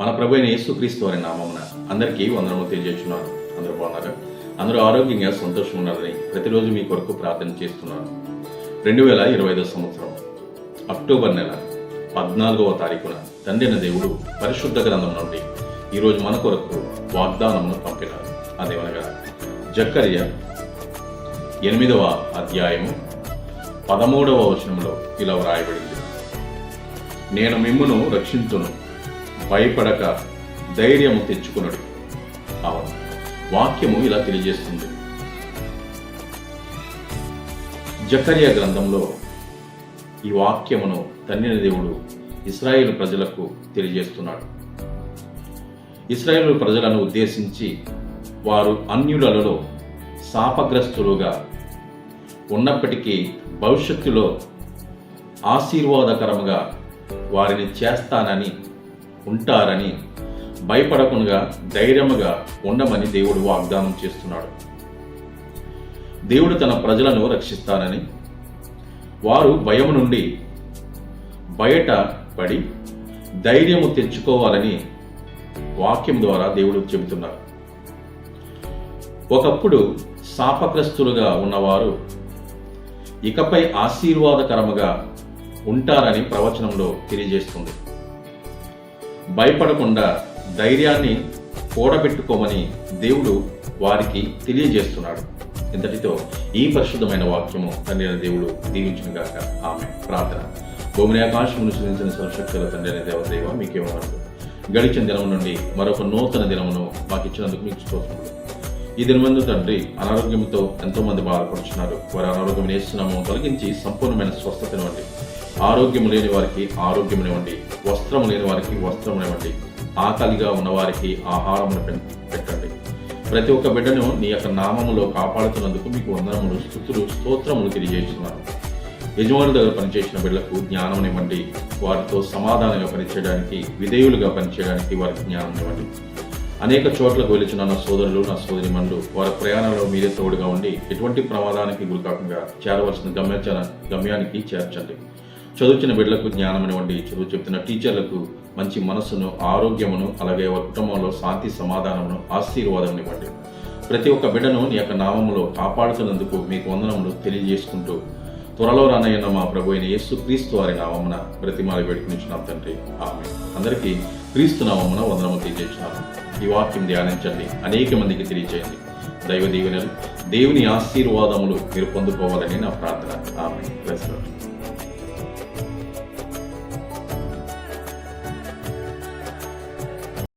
మన ప్రభు అయిన యేసుక్రీస్తు వారి నామమున అందరికీ వందనము తెలియజేస్తున్నాను. అందరూ బాగున్నారు? అందరూ ఆరోగ్యంగా సంతోషంగా ఉన్నారని ప్రతిరోజు మీ కొరకు ప్రార్థన చేస్తున్నాను. రెండు వేల ఇరవై ఐదో సంవత్సరం అక్టోబర్ నెల పద్నాలుగవ తారీఖున తండ్రిన దేవుడు పరిశుద్ధ గ్రంథం నుండి ఈరోజు మన కొరకు వాగ్దానమును పంపినారు. అదేమనగా జక్కర్య ఎనిమిదవ అధ్యాయము పదమూడవ వచనంలో ఇలా వ్రాయబడింది. నేను మిమ్మును రక్షించును. భయపడక ధైర్యము తెచ్చుకున్నాడు. అవును వాక్యము ఇలా తెలియజేస్తుంది. జకర్య గ్రంథంలో ఈ వాక్యమును తండ్రిన దేవుడు ఇస్రాయేల్ ప్రజలకు తెలియజేస్తున్నాడు. ఇస్రాయేల్ ప్రజలను ఉద్దేశించి వారు అన్యులలో శాపగ్రస్తులుగా ఉన్నప్పటికీ భవిష్యత్తులో ఆశీర్వాదకరముగా వారిని చేస్తానని ఉంటారని భయపడకుండా ధైర్యముగా ఉండమని దేవుడు వాగ్దానం చేస్తున్నాడు. దేవుడు తన ప్రజలను రక్షిస్తానని వారు భయం నుండి బయట పడి ధైర్యము తెచ్చుకోవాలని వాక్యం ద్వారా దేవుడు చెబుతున్నారు. ఒకప్పుడు శాపగ్రస్తులుగా ఉన్నవారు ఇకపై ఆశీర్వాదకరముగా ఉంటారని ప్రవచనంలో తెలియజేస్తుంది. భయపడకుండా ధైర్యాన్ని కూడబెట్టుకోమని దేవుడు వారికి తెలియజేస్తున్నాడు. ఇంతటితో ఈ పరిశుద్ధమైన వాక్యము తండ్రి అయిన దేవుడు దీవించిన గాక. ఆమె ప్రార్థన. భూమిని ఆకాశమును సృజించిన సర్వశక్తుల తండ్రి అయిన దేవదేవ మీకేమన్నారు గడిచిన దినం నుండి మరొక నూతన దినమును మాకు ఇచ్చినందుకు మీకు స్తోత్రములు. ఈ దినమందు తండ్రి అనారోగ్యంతో ఎంతో మంది బాధపడుతున్నారు వారి అనారోగ్యం నేస్తున్నాము తొలగించి సంపూర్ణమైన స్వస్థతనివ్వండి. ఆరోగ్యం లేని వారికి ఆరోగ్యమునివ్వండి వస్త్రము లేని వారికి వస్త్రమునివ్వండి ఆకలిగా ఉన్నవారికి ఆహారమును పెట్టండి. ప్రతి ఒక్క బిడ్డను నీ యొక్క నామములో కాపాడుతున్నందుకు మీకు వందనములు స్థుతులు స్తోత్రములు తెలియజేస్తున్నాను. యజమానుల దగ్గర పనిచేసిన బిడ్డలకు జ్ఞానం ఇవ్వండి. వారితో సమాధానంగా పనిచేయడానికి విధేయులుగా పనిచేయడానికి వారికి జ్ఞానం ఇవ్వండి. అనేక చోట్లకు వెలిచిన నా సోదరులు నా సోదరి మనులు వారి ప్రయాణంలో మీరే తోడుగా ఉండి ఎటువంటి ప్రమాదానికి గురికాకుండా చేరవలసిన గమ్య గమ్యానికి చేర్చండి. చదువుచిన బిడ్డలకు జ్ఞానం ఇవ్వండి. చదువు చెప్తున్న టీచర్లకు మంచి మనస్సును ఆరోగ్యమును అలాగే వారి కుటుంబంలో శాంతి సమాధానమును ఆశీర్వాదం ఇవ్వండి. ప్రతి ఒక్క బిడ్డను నీ యొక్క నామంలో కాపాడుతున్నందుకు మీకు వందనములు తెలియజేసుకుంటూ త్వరలో రానయ్యన్న మా ప్రభు అయిన యేసు క్రీస్తు వారి నామమున ప్రతిమాల వేడుకునిచ్చిన తండ్రి. ఆమె అందరికీ క్రీస్తు నామమున వందనము తెలియజేసినాను ఈ వాక్యం ధ్యానించండి. అనేక మందికి తెలియజేయండి దైవ దీవెనలు దేవుని ఆశీర్వాదములు మీరు పొందుకోవాలని నా ప్రార్థన. ఆమె